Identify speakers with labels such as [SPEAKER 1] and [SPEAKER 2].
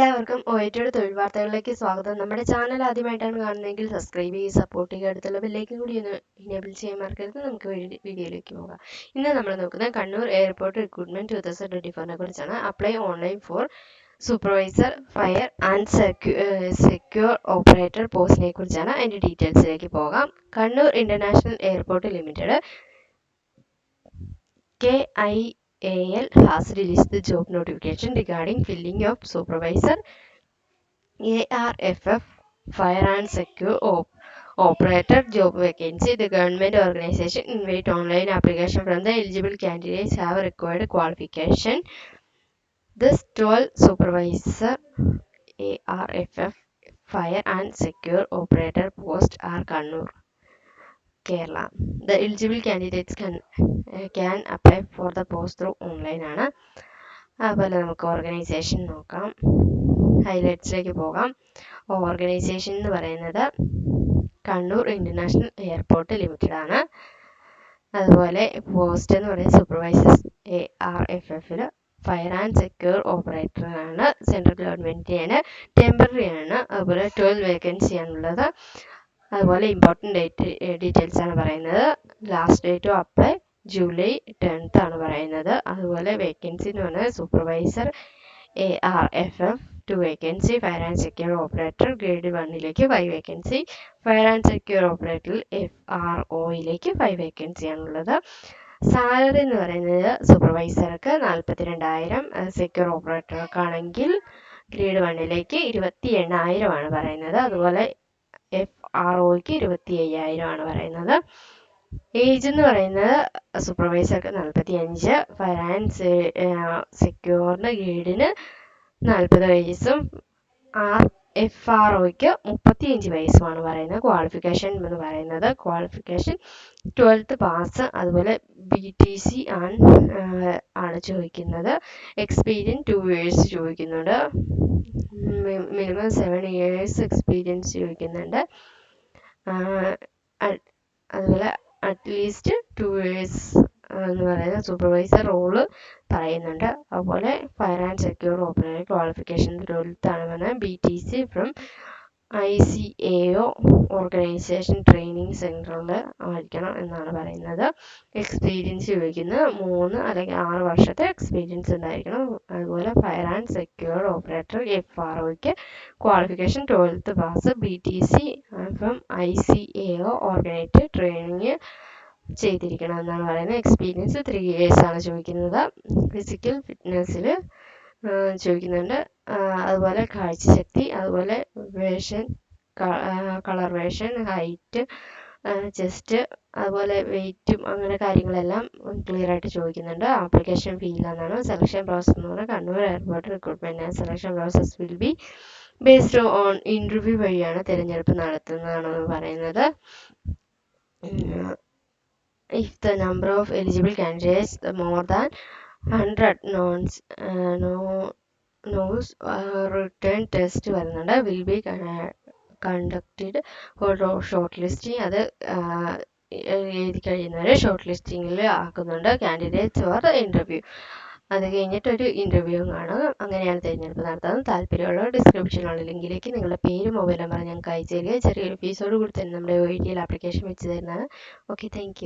[SPEAKER 1] എല്ലാവർക്കും ഒയറ്റയുടെ തൊഴിൽ വാർത്തകളിലേക്ക് സ്വാഗതം. നമ്മുടെ ചാനൽ ആദ്യമായിട്ടാണ് കാണുന്നതെങ്കിൽ സബ്സ്ക്രൈബ് ചെയ്യുക സപ്പോർട്ട് ചെയ്യുക അടുത്തുള്ള ബില്ലേക്ക് കൂടി ഒന്ന് ഇനേബിൾ ചെയ്യാൻ മറക്കരുത്. നമുക്ക് വീഡിയോയിലേക്ക് പോകാം. ഇന്ന് നമ്മൾ നോക്കുന്നത് Kannur airport recruitment two thousand twenty ഫോറിനെ കുറിച്ചാണ്. Apply online for supervisor fire and secure operator പോസ്റ്റിനെ കുറിച്ചാണ് അതിന്റെ ഡീറ്റെയിൽസിലേക്ക് പോകാം. Kannur international airport limited KIAL has released the job notification regarding filling of supervisor ARFF fire and secure op- operator job vacancy. The government organization invite online application from the eligible candidates have required qualification. This 12 supervisor ARFF fire and secure operator post are Kannur. Kerala. The eligible candidates can can apply for the post through online ആണ്. അതുപോലെ നമുക്ക് organisation നോക്കാം. ഹൈലൈറ്റ്സിലേക്ക് പോകാം. Organisation എന്ന് പറയുന്നത് Kannur international airport limited ആണ്. അതുപോലെ post എന്ന് പറയുന്നത് സൂപ്പർവൈസേഴ്സ് എ ആർ എഫ് എഫിൽ ഫയർ ആൻഡ് സെക്യൂർ ഓപ്പറേറ്റർ ആണ്. സെൻട്രൽ ഗവൺമെന്റിന്റെയാണ് ടെമ്പററി ആണ്. അതുപോലെ ട്വൽവ് വേക്കൻസി ആണുള്ളത്. അതുപോലെ ഇമ്പോർട്ടന്റ് ഡേറ്റ് ഡീറ്റെയിൽസ് ആണ് പറയുന്നത്. Last date to apply July tenth ആണ് പറയുന്നത്. അതുപോലെ വേക്കൻസി എന്ന് പറഞ്ഞാൽ supervisor A R F F two vacancy fire and secure operator grade വണ്ണിലേക്ക് five vacancy fire and secure ഓപ്പറേറ്ററിൽ F R ഒയിലേക്ക് ഫൈവ് വേക്കൻസി ആണുള്ളത്. സാലറി എന്ന് പറയുന്നത് സൂപ്പർവൈസർക്ക് നാൽപ്പത്തിരണ്ടായിരം സെക്യൂർ ഓപ്പറേറ്റർക്കാണെങ്കിൽ ഗ്രേഡ് വണ്ണിലേക്ക് ഇരുപത്തി എണ്ണായിരം ആണ് പറയുന്നത്. അതുപോലെ എഫ് ആർ ഒക്ക് ഇരുപത്തി അയ്യായിരം ആണ് പറയുന്നത്. ഏജ് എന്ന് പറയുന്നത് സൂപ്പർവൈസർക്ക് നാൽപ്പത്തി അഞ്ച് ഫൈനാൻസ് സെക്യൂറിന് ഗ്രേഡിന് നാൽപ്പത് വയസ്സും ആർ എഫ് ആർ ഒക്ക് മുപ്പത്തി അഞ്ച് വയസ്സുമാണ് പറയുന്നത്. ക്വാളിഫിക്കേഷൻ എന്ന് പറയുന്നത്. ക്വാളിഫിക്കേഷൻ ട്വൽത്ത് പാസ് അതുപോലെ ബി ടി സി ആണ് ആണ് ചോദിക്കുന്നത്. എക്സ്പീരിയൻസ് ടു ഇയേഴ്സ് ചോദിക്കുന്നുണ്ട്. മിനിമം സെവൻ ഇയേഴ്സ് എക്സ്പീരിയൻസ് ചോദിക്കുന്നുണ്ട്. അതുപോലെ അറ്റ്ലീസ്റ്റ് ടു ഇയേഴ്സ് എന്ന് പറയുന്ന സൂപ്പർവൈസർ റോൾ പറയുന്നുണ്ട്. അതുപോലെ fire and secure operator qualification BTC B T C from I C A organisation training സെന്ററിൽ ആയിരിക്കണം എന്നാണ് പറയുന്നത്. എക്സ്പീരിയൻസ് ചോദിക്കുന്നത് മൂന്ന് അല്ലെങ്കിൽ ആറ് വർഷത്തെ എക്സ്പീരിയൻസ് ഉണ്ടായിരിക്കണം. അതുപോലെ fire and secure operator F R ഒക്ക് qualification twelfth pass B T C from I C A O training ചെയ്തിരിക്കണം എന്നാണ് പറയുന്നത്. എക്സ്പീരിയൻസ് ത്രീ ഇയേഴ്സ് ആണ് ചോദിക്കുന്നത്. ഫിസിക്കൽ ഫിറ്റ്നസ്സിൽ ചോദിക്കുന്നുണ്ട്. അതുപോലെ കാഴ്ചശക്തി അതുപോലെ vision colour vision height chest അതുപോലെ വെയിറ്റും അങ്ങനെ കാര്യങ്ങളെല്ലാം ക്ലിയർ ആയിട്ട് ചോദിക്കുന്നുണ്ട്. ആപ്ലിക്കേഷൻ എന്നാണ് സെലക്ഷൻ പ്രോസസ് എന്ന് പറഞ്ഞാൽ Kannur airport recruitment selection process will be based on interview വഴിയാണ് തിരഞ്ഞെടുപ്പ് നടത്തുന്നതാണെന്ന് പറയുന്നത്. If the number of eligible candidates the more than 100 nons uh, no knows uh, written test വരുന്നുണ്ട് will be conducted for shortlisting കഴിയുന്നവരെ short ലിസ്റ്റിംഗിൽ ആക്കുന്നുണ്ട് candidates for interview അത് കഴിഞ്ഞിട്ട് ഒരു ഇന്റർവ്യൂ കാണും അങ്ങനെയാണ് തിരഞ്ഞെടുപ്പ് നടത്തുന്നത് താല്പര്യമുള്ളവർ ഡിസ്ക്രിപ്ഷനുള്ള ലിങ്കിലേക്ക് നിങ്ങളുടെ പേര് മൊബൈൽ നമ്പർ ഞങ്ങൾക്ക് അയച്ചു തരിക. ചെറിയൊരു ഫീസോട് കൂടി തന്നെ നമ്മുടെ ഒ ഐ ഡിയിൽ ആപ്ലിക്കേഷൻ വെച്ച് തരുന്നതാണ്. Okay thank